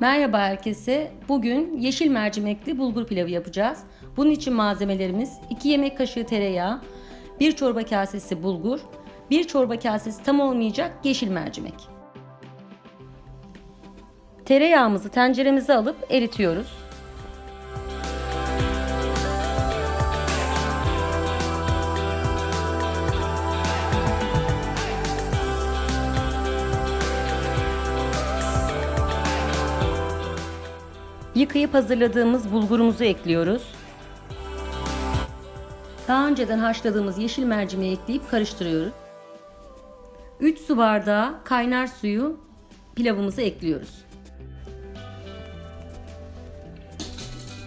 Merhaba herkese. Bugün yeşil mercimekli bulgur pilavı yapacağız. Bunun için malzemelerimiz 2 yemek kaşığı tereyağı, 1 çorba kasesi bulgur, 1 çorba kasesi tam olmayacak yeşil mercimek. Tereyağımızı tenceremize alıp eritiyoruz. Yıkayıp hazırladığımız bulgurumuzu ekliyoruz. Daha önceden haşladığımız yeşil mercimeği ekleyip karıştırıyoruz. 3 su bardağı kaynar suyu pilavımıza ekliyoruz.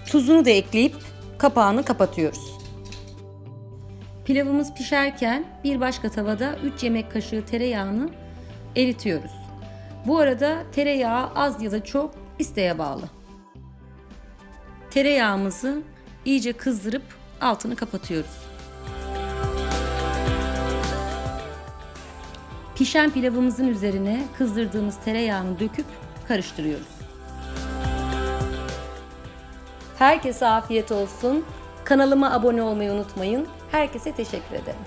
Tuzunu da ekleyip kapağını kapatıyoruz. Pilavımız pişerken bir başka tavada 3 yemek kaşığı tereyağını eritiyoruz. Bu arada tereyağı az ya da çok isteğe bağlı. Tereyağımızı iyice kızdırıp altını kapatıyoruz. Pişen pilavımızın üzerine kızdırdığımız tereyağını döküp karıştırıyoruz. Herkese afiyet olsun. Kanalıma abone olmayı unutmayın. Herkese teşekkür ederim.